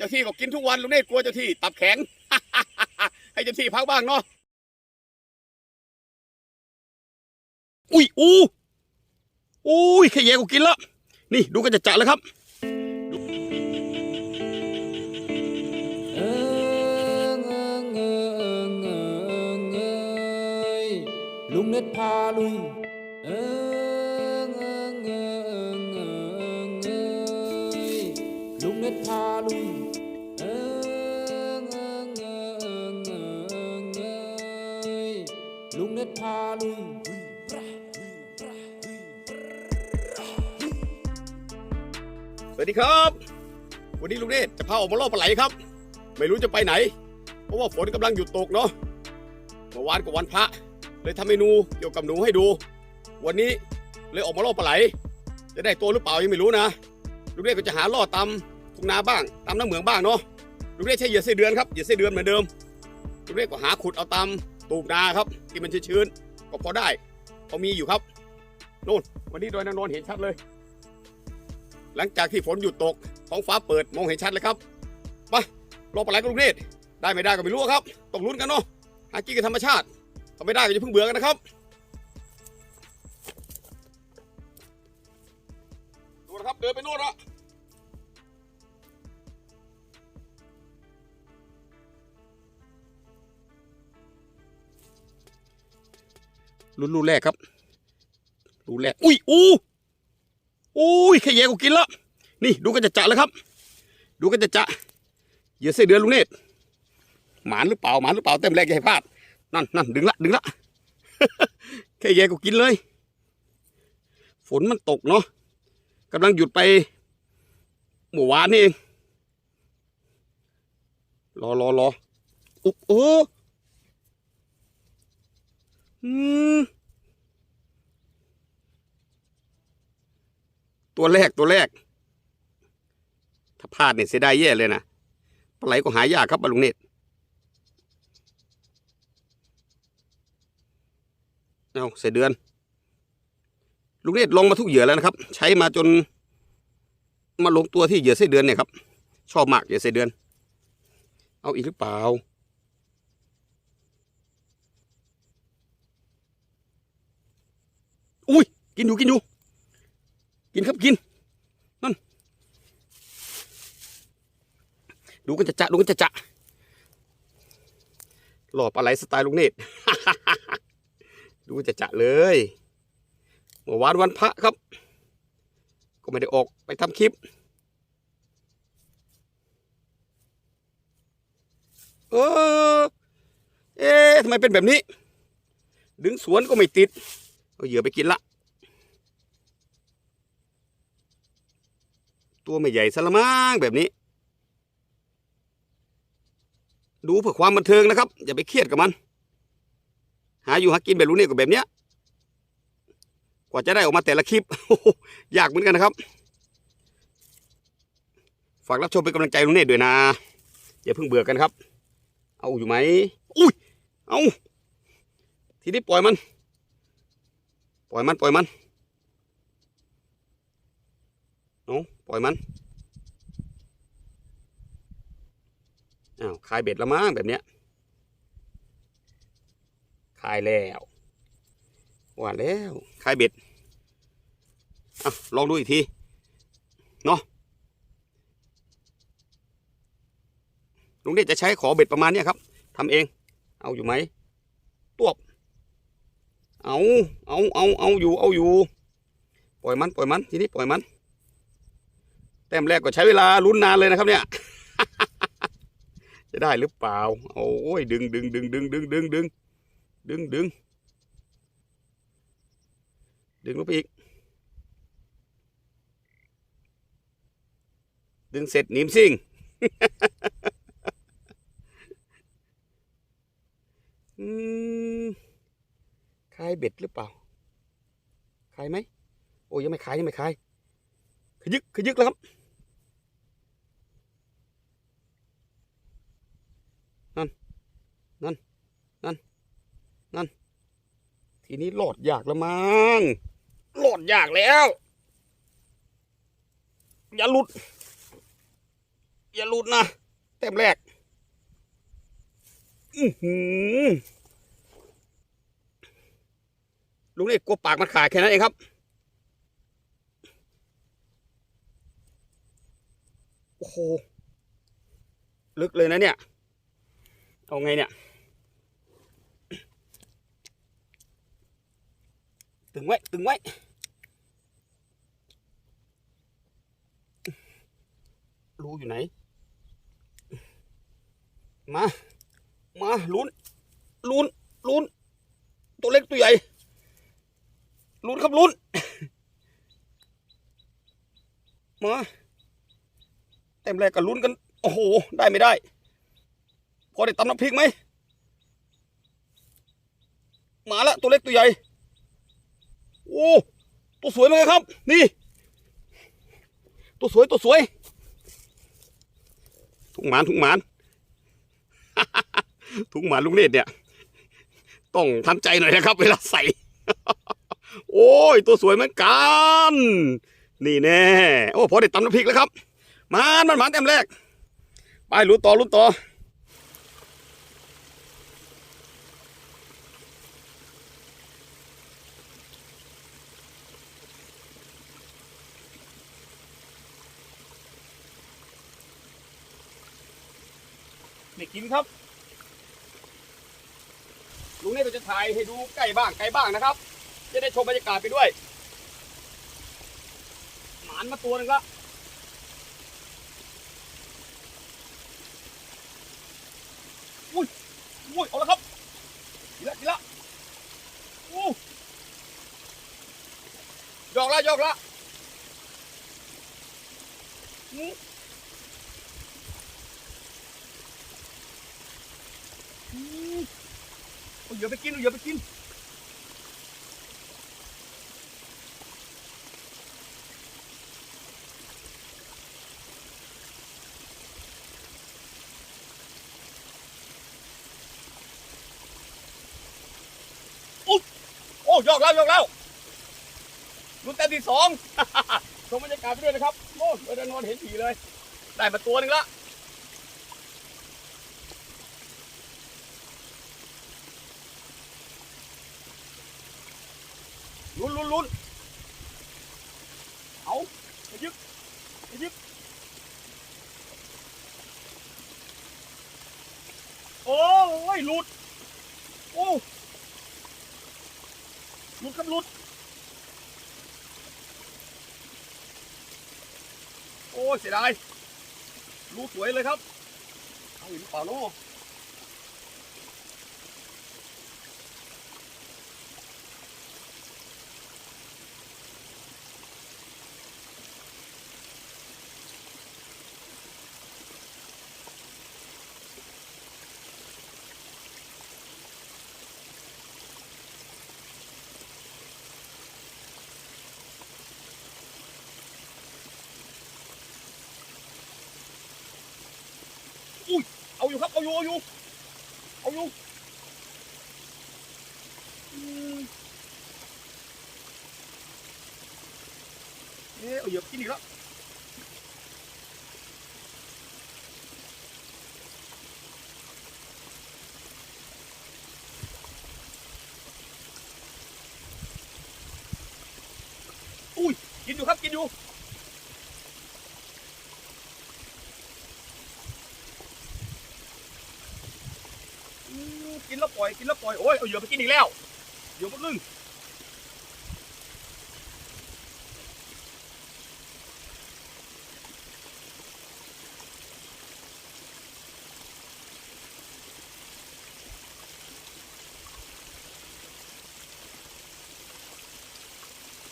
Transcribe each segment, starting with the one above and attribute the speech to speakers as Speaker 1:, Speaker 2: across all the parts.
Speaker 1: เจ้าที่ก็กินทุกวันลุงเนตรกลัวเจ้าที่ตับแข็ง ให้เจ้าที่พักบ้างเนาะอุ้ยอู้อุ้ยแค่แย่ก็กินแล้วนี่ดูกันจะจะๆเลยครับ
Speaker 2: ลุงเน็ตพาลุยานุ่
Speaker 1: สวัสดีครับ วันนี้ลุงเนตรจะพาออกมาล่อปลาไหลครับ ไม่รู้จะไปไหน เพราะว่าฝนกำลังหยุดตกเนาะเมื่อวานกับวันพระ เลยทำเมนูเกี่ยวกับหนูให้ดู วันนี้เลยออกมาล่อปลาไหล จะได้ตัวหรือเปล่ายังไม่รู้นะลุงเนตรก็จะหาล่อตามทุ่งนาบ้างตามน้ำเหมืองบ้างเนาะลุงเนตรใช้เหยื่อไส้เดือนครับเหยื่อไส้เดือนเหมือนเดิมลุงเนตรก็หาขุดเอาตามตูกนาครับที่มันชื้นๆ ก็พอได้พอมีอยู่ครับนู่นวันนี้ดอยนางนอนเห็นชัดเลย หลังจากที่ฝนหยุดตกท้องฟ้าเปิดมองเห็นชัดเลยครับไปรอปลาไหลกับลุงเนตรได้ไม่ได้ก็ไม่รู้ครับต้องลุ้นกันเนาะหากินกับธรรมชาติถ้าไม่ได้ก็อย่าเพิ่งเบื่อกันนะครับดูนะครับเดินไปโน่นละ ลุ้นลูกแรกครับลูกแรก อุ้ยอู้อุ้ยแค่แย่ก็กินแล้ว นี่ดูกันจะจะๆเลยครับ ดูกันจะจะเหยื่อไส้เดือนลุงเนตรหมานหรือเปล่าหมานหรือเปล่าเต็มแรกอย่าให้พลาดนั่นนั่นดึงละดึงละแค่แย่ก็กินเลย ฝนมันตกเนาะกำลังหยุดไปเมื่อวานนี่เองรอรอรออุ๊บเอออืม ตัวแรกตัวแรก ถ้าพลาดเนี่ยเสียดายแย่เลยนะปลาไหลก็หายากครับบาลุงเนตเอาเสียเดือน ลุงเนตลงมาทุกเหยื่อแล้วนะครับ ใช้มาจน มาลงตัวที่เหยื่อเส้เดือนเนี่ยครับ ชอบมากเหยื่อเส้เดือน เอาอีกหรือเปล่า อุ้ย กินอยู่กินอยู่ กินครับกิน นั่น ดูกันจะจะดูกันจะจะหล่อปลาไหลสไตล์ลุงเนตรดูจะจะเลยเมื่อวานวันพระครับ ก็ไม่ได้ออกไปทำคลิป เออ เอ๊ะทำไมเป็นแบบนี้ ดึงสวนก็ไม่ติด เอาเหยื่อไปกินละ ตัวไม่ใหญ่สละมั้งแบบนี้ ดูเพื่อความบันเทิงนะครับ อย่าไปเครียดกับมัน หาอยู่หากินแบบรู้เนี่ยกับแบบเนี้ย กว่าจะได้ออกมาแต่ละคลิปยากเหมือนกันนะครับ ฝากรับชมเป็นกำลังใจลุงเนตด้วยนะอย่าเพิ่งเบื่อกันครับ เอาอยู่ไหมอุ้ย เอาทีนี้ปล่อยมัน ปล่อยมันปล่อยมันเอาปล่อยมันอ้าวคายเบ็ดแล้วมั้งแบบเนี้ยคายแล้วว่าแล้วคายเบ็ดอะลองดูอีกทีเนาะลุงเดชจะใช้ขอเบ็ดประมาณเนี้ยครับทำเอง เอาอยู่ไหมตวบ เอาเอาเอาเอาอยู่เอาอยู่ ปล่อยมันปล่อยมันทีนี้ปล่อยมัน แต้มแรกก็ใช้เวลาลุ้นนานเลยนะครับเนี่ย จะได้หรือเปล่า โอ้ยดึงดึงดึงดึงดึงดึงดึงดึงดึงดึงลงไปอีก ดึงเสร็จหนิมซิ่งอืม ลายเบ็ดหรือเปล่าคลายไหมโอ้ยยังไม่คลายยังไม่คลายขยึกขยึกแล้วครับนั่นนั่นนั่นนั่นทีนี้หลอดยากแล้วมั้งหลอดยากแล้ว อย่าหลุด อย่าหลุดนะเต็มแรก อือหือ ลุงนี่กลัวปากมันขาดแค่นั้นเองครับ โอ้โห ลึกเลยนะเนี่ย เอาไงเนี่ย ตึงไว้ ตึงไว้รูอยู่ไหน มา มาลุ้นลุ้นลุ้นตัวเล็กตัวใหญ่ ลุ้นครับลุ้นมาเต็มแรกก็ลุ้นกัน โอ้โห ได้ไม่ได้ พอได้ตำน้ำพริกไหมมาละตัวเล็กตัวใหญ่ โอ้ตัวสวยเหมือนกันครับ นี่ ตัวสวยตัวสวย ถุงหมานถุงหมานถุงหมานลุงเนตรเนี่ย ต้องทันใจหน่อยนะครับ เวลาใส่ โอ้ย ตัวสวยเหมือนกัน นี่แน่ โอ้พอได้ตำน้ำพริกแล้วครับมานมันมานเต็มแรก ไปลุ้นต่อลุ้นต่อไม่กินครับ ลุงเนี่ยจะถ่ายให้ดูใกล้บ้างไกลบ้างนะครับ จะได้ชมบรรยากาศไปด้วย หมานมาตัวหนึงละอุ้ยอุ้ยเอาละครับกินละกินละอู้ยอกละยอกละอู้อืมเอาเหยื่อไปกินเอาเหยื่อไปกิน ยอกแล้วยอกแล้วรุ่นแต่ที่สองชมบรรยากาศไปด้วยนะครับโอ้ยเดินนอนเห็นผีเลย ได้มาตัวหนึ่งละลุ้นลุ้นลุ้นเอาไปยึกไปยึกโอ้ยหลุด โอ้ หลุดครับหลุด โอ้เสียดายรูสวยเลยครับ เอาอีกหรือเปล่าเนาะ เอาอยู่เอาอยู่เอาอยู่เอ๊ะเอาเหยียบกินอีกแล้วอุ้ย กินอยู่ครับ กินอยู่ อืม กินแล้วปล่อยกินแล้วปล่อย โอ้ย เอาเหยื่อไปกินอีกแล้วเหยื่อหมดลึง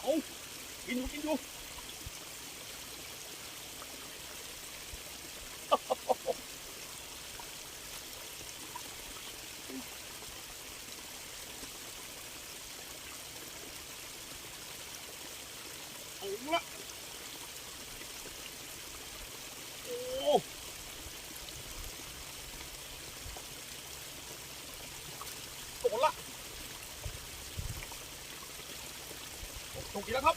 Speaker 1: เอากินอยู่กินอยู่ กินแล้วครับ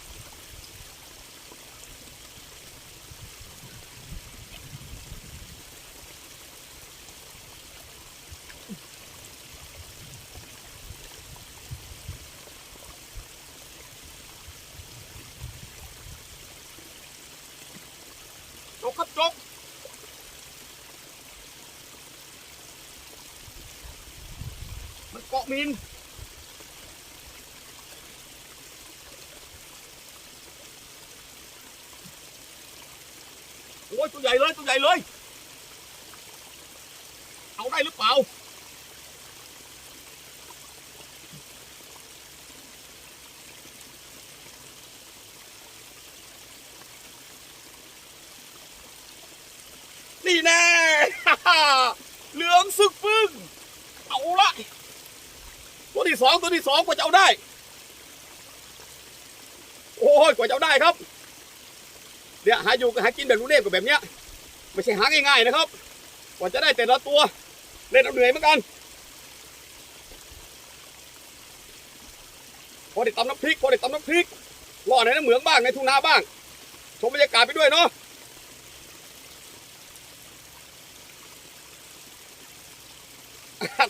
Speaker 1: จกครับจกมันเกาะมิน ใหญ่เลยเลย เอาได้หรือเปล่า นี่แน่ เหลืองซึกฟึ่งเอาละตัวที่สองตัวที่สองกว่าจะเอาได้ โอ้ยกว่าจะเอาได้ครับเนี่ยหาอยู่หากินแบบรู้เล่กับแบบเนี้ย ไม่ใช่หาง่ายๆนะครับ กว่าจะได้แต่ละตัวเล่นเอาเหนื่อยเหมือนกันพอได้ตำน้ำพริกพอได้ตำน้ำพริกรอในน้ำเหมืองบ้างในทุ่งนาบ้าง ชมบรรยากาศไปด้วยเนาะ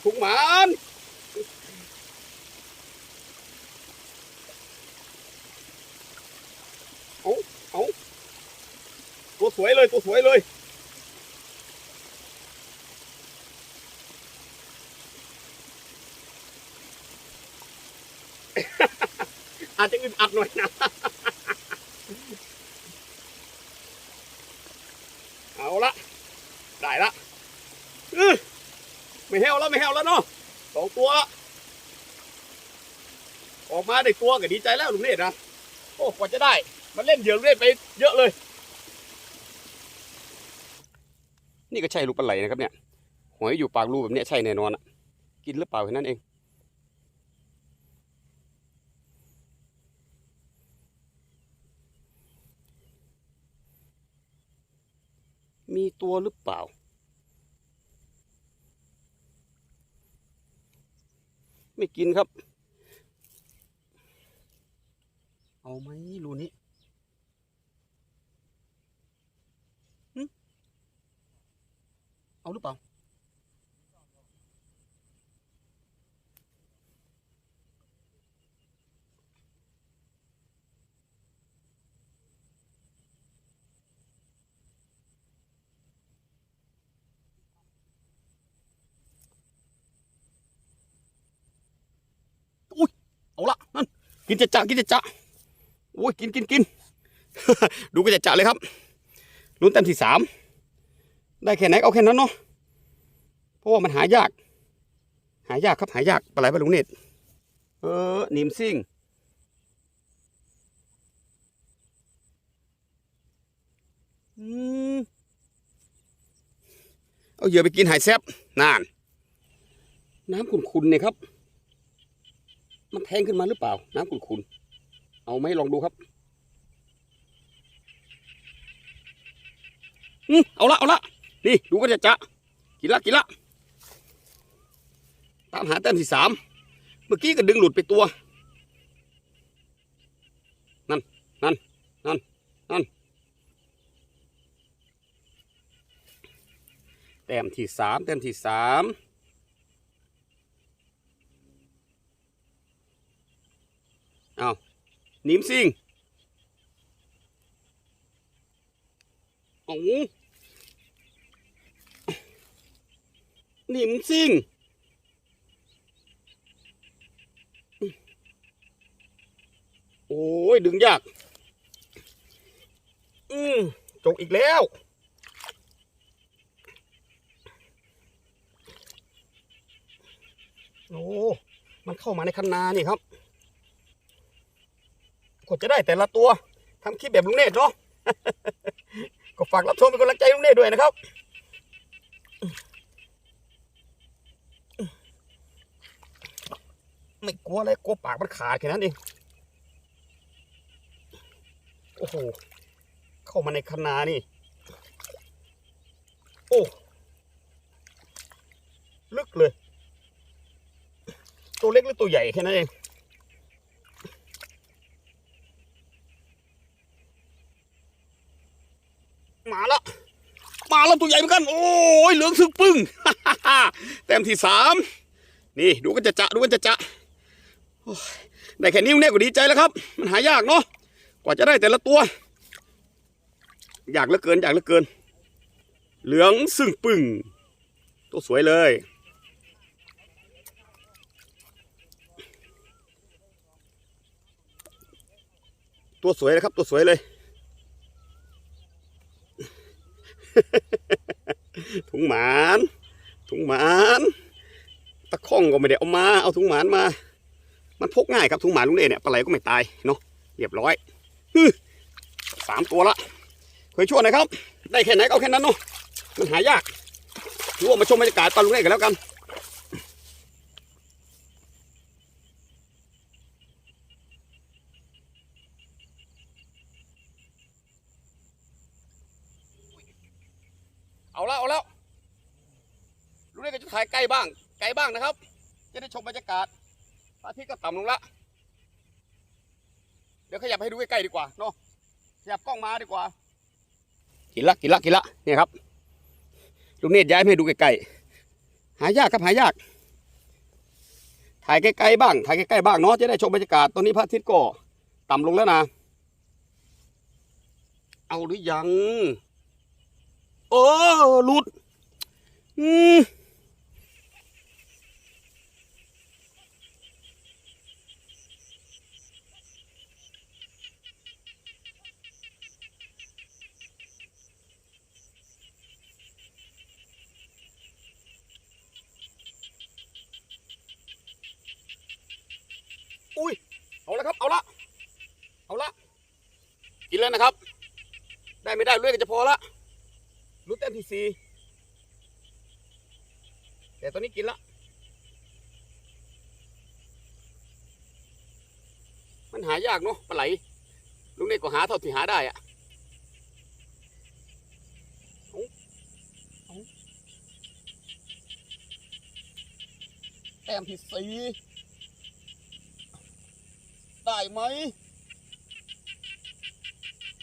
Speaker 1: ถุงหมานเอาเอาตัวสวยเลยตัวสวยเลย อาจจะอึดอัดหน่อยนะเอาละได้ละอื้อไม่แห้วแล้วไม่แห้วแล้วเนาะสองตัวละออกมาได้ตัวก็ดีใจแล้วลุงเนตนะโอ้กว่าจะได้ มันเล่นเยื่อลุงเนไปเยอะเลย นี่ก็ใช่ลูกปลาไหลนะครับเนี่ยหอยอยู่ปากรูแบบเนี้ยใช่แน่นอนอะกินหรือเปล่าแค่นั้นเอง มีตัวหรือเปล่า ไม่กินครับ เอาไหมรูนี้เอาหรือเปล่าละนั่น กินจะจะกินจะจะโอ้ยกินกินกินดูก็จะจะเลยครับลุ้นเต็มที่สามได้แค่ไหนเอาแค่นั้นเนาะเพราะว่ามันหายาก หายากครับหายากปลาไหลปลาลุงเนตเออนิมซิ่งเอาเหยื่อไปกินหายแซบนาน น้ำขุ่นๆเนี่ยครับ มันแทงขึ้นมาหรือเปล่า น้ำขุ่นๆเอาไหมลองดูครับอืมเอาละเอาละนี่ดูก็จะจะกินละกินละตามหาแต้มที่สามเมื่อกี้ก็ดึงหลุดไปตัว นั่นนั่นนั่นนั่นแต้มที่สามแต้มที่สาม เอานิมซิงโอ้หนิมซิงโอ้ย ดึงยาก อืมจกอีกแล้วโอ้ มันเข้ามาในคันนานี่ครับ กว่าจะได้แต่ละตัวทำคลิปแบบลุงเนตรเนาะก็ฝากรับชมเป็นกำลังใจลุงเนตรด้วยนะครับไม่กลัวอะไรกลัวปากมันขาดแค่นั้นเองโอ้โหเข้ามาในคันนานี่ โอ้ลึกเลย ตัวเล็กหรือตัวใหญ่แค่นั้นเอง มาแล้วมาแล้วตัวใหญ่เหมือนกัน โอ้ยเหลืองซึ่งปึ้งแต้มที่สามนี่ดูกันจะจะดูกันจะจะได้แค่นิ้วแนี่ยก็ดีใจแล้วครับ มันหายากเนาะกว่าจะได้แต่ละตัว อยากเหลือเกินอยากเหลือเกิน เหลืองซึ่งปึ้งตัวสวยเลยตัวสวยนะครับตัวสวยเลย ถุงหมาน ถุงหมาน ตะข้องก็ไม่ได้เอามา เอาถุงหมานมา มันพกง่ายครับถุงหมานลุงเน่เนี่ยปลาไหลก็ไม่ตายเนาะเรียบร้อยสามตัวละเคยช่วยหน่อยครับ ได้แค่ไหนก็เอาแค่นั้นเนาะมันหายากรู้ว่ามาชมบรรยากาศตอนลุงเน่กันแล้วกัน เอาแล้วเอาแล้วลุงเน่ก็จะถ่ายใกล้บ้างไกลบ้างนะครับ จะได้ชมบรรยากาศพระอาทิตย์ก็ต่ำลงละ เดี๋ยวขยับให้ดูใกล้ๆดีกว่าเนาะขยับกล้องมาดีกว่า กินละกินละกินละเนี่ยครับลุงเนตรย้ายมาให้ดูใกล้ๆหายากครับหายาก ถ่ายใกล้ๆบ้าง ถ่ายใกล้ๆบ้างเนาะจะได้ชมบรรยากาศตอนนี้พระอาทิตย์ก็ต่ำลงแล้วนะ เอาหรือยัง โอ้หลุด อืม อุ้ย เอาละ ครับ เอาละ เอาละ กินแล้วนะครับ ได้ไม่ได้เรื่อยก็จะพอละรู้เต็มที่สี่แต่ตอนนี้กินละมันหายากเนาะปลาไหล ลุงเนกก็หาเท่าที่หาได้อะเอาเอาแต้มที่สี่ ได้ไหม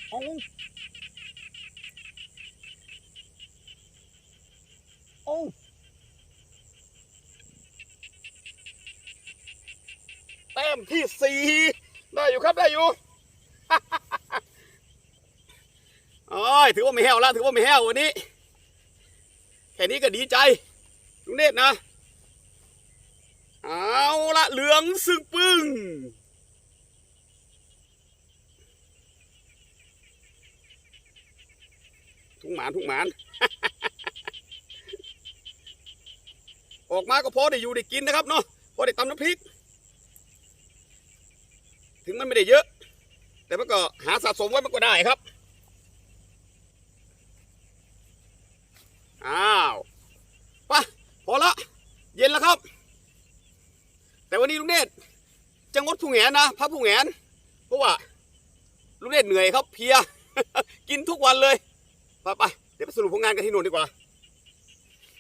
Speaker 1: เอาเอาแต้มที่สี่ได้อยู่ครับได้อยู่โอ้ยถือว่าไม่แห้วแล้วถือว่าไม่แห้ววันนี้ แค่นี้ก็ดีใจลุงเนตรนะ เอาละเหลืองซึ่งปึ้ง ทุงหมานทุงหมาน ออกมาก็พอได้อยู่ได้กินนะครับเนาะพอได้ตำน้ำพริก ถึงมันไม่ได้เยอะ แต่มันก็หาสะสมไว้มันก็ได้ครับอ้าวไปะพอละ เย็นแล้วครับ แต่วันนี้ลุงเนตจะงดผู้แหงนนะพักผู้แหงนเพราะว่าลุงเนตเหนื่อยครับเพีย กินทุกวันเลย ไปไปเดี๋ยวไปสรุปผลงานกันที่นู่นดีกว่า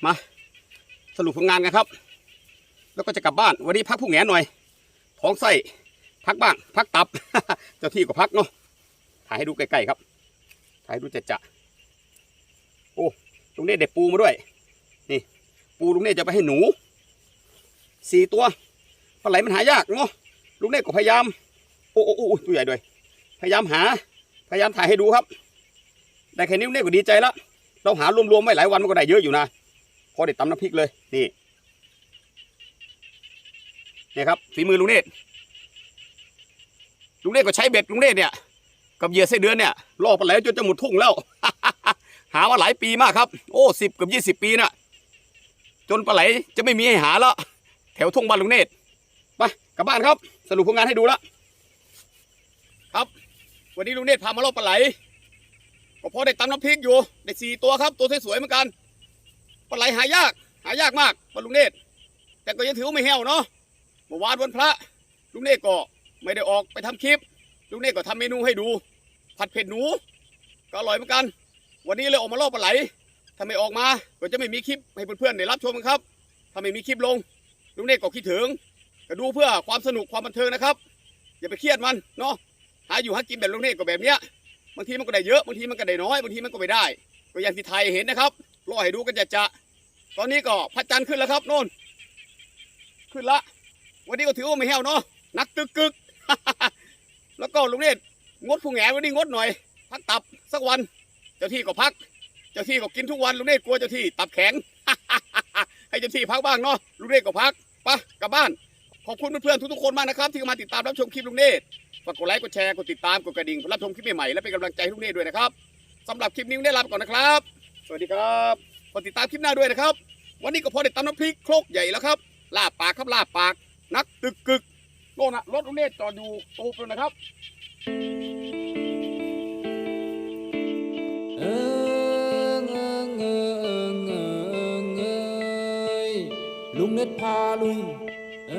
Speaker 1: มา สรุปผลงานกันครับ แล้วก็จะกลับบ้านวันนี้พักผู้แงหน่อย ท้องไส้พักบ้างพักตับ เจ้าที่ก็พักเนาะถ่ายให้ดูใกล้ๆครับถ่ายให้ดูจะจะโอ้ลุงเน่เด็ดปูมาด้วย นี่ ปูลุงเน่จะไปให้หนูสี่ตัวปลาไหลมันหายากเนาะลุงเน่ก็พยายาม โอ้โอ้โอ้ตัวใหญ่ด้วย พยายามหา พยายามถ่ายให้ดูครับ ได้แค่นี้วเน่ก็ดีใจแล้วเราหารวมๆไว้หลายวันมันก็ได้เยอะอยู่นะพอได้ตำน้ำพริกเลยนี่นี่ครับฝีมือลุงเนตลุงเนตก็ใช้เบ็ดลุงเนตเนี่ย กับเหยื่อไส้เดือนเนี่ยล่อปลาไหลจนจะหมดทุ่งแล้ว หามาหลายปีมากครับ โอ้สิบกับยี่สิบปีน่ะจนปลาไหลจะไม่มีให้หาแล้วแถวทุ่งบ้านลุงเนตไปกลับบ้านครับ สรุปผลงานให้ดูแล้วครับ วันนี้ลุงเนตพามาล่อปลาไหล ก็พอได้ตำน้ำพริกอยู่ได้สี่ตัวครับ ตัวสวยๆเหมือนกันปลาไหลหายาก หายากมากปลาลุงเนตรแต่ก็ยังถือไม่แห้วเนาะเมื่อวานวันพระ ลุงเนตรก็ไม่ได้ออกไปทำคลิป ลุงเนตรก็ทำเมนูให้ดู ผัดเผ็ดหนู ก็อร่อยเหมือนกัน วันนี้เลยออกมาล่อปลาไหลถ้าไม่ออกมาก็จะไม่มีคลิปให้เพื่อนๆได้รับชมกันครับถ้าไม่มีคลิปลง ลุงเนตรก็คิดถึงก็ดูเพื่อความสนุกความบันเทิงนะครับ อย่าไปเครียดมันเนาะหาอยู่หากินแบบลุงเนตรก็แบบเนี้ย บางทีมันก็ได้เยอะบางทีมันก็ได้น้อยบางทีมันก็ไม่ได้ ก็อย่างที่ไทยเห็นนะครับรอให้ดูกันจะจะตอนนี้ก็พระจันทร์ขึ้นแล้วครับโน่น ขึ้นละ วันนี้ก็ถือว่าไม่แห้วเนาะนักตึกกึก แล้วก็ลุงเนตงดผู้แหงวันนี้งดหน่อย พักตับสักวัน เจ้าที่ก็พัก เจ้าที่ก็กินทุกวันลุงเนตกลัวเจ้าที่ตับแข็ง ให้เจ้าที่พักบ้างเนาะลุงเนตก็พักปะกลับบ้าน ขอบคุณเพื่อนๆทุกๆคนมากนะครับ ที่มาติดตามรับชมคลิปลุงเนตรฝากกดไลค์กดแชร์กดติดตามกดกระดิ่งเพื่อรับชมคลิปใหม่ๆและเป็นกำลังใจให้ลุงเนตรด้วยนะครับสำหรับคลิปนี้ลุงเนตรลาไปก่อนนะครับ สวัสดีครับกดติดตามคลิปหน้าด้วยนะครับ วันนี้ก็พอได้ตำน้ำพริกโครกใหญ่แล้วครับลาบปากครับลาบปาก นักตึกกึกโน่นนะรถลุงเนตรจอดอยู่ตูบเลยนะครับ
Speaker 2: เอิงเอิงเอิงเอิงเอยลุงเน็ตพาลุยเ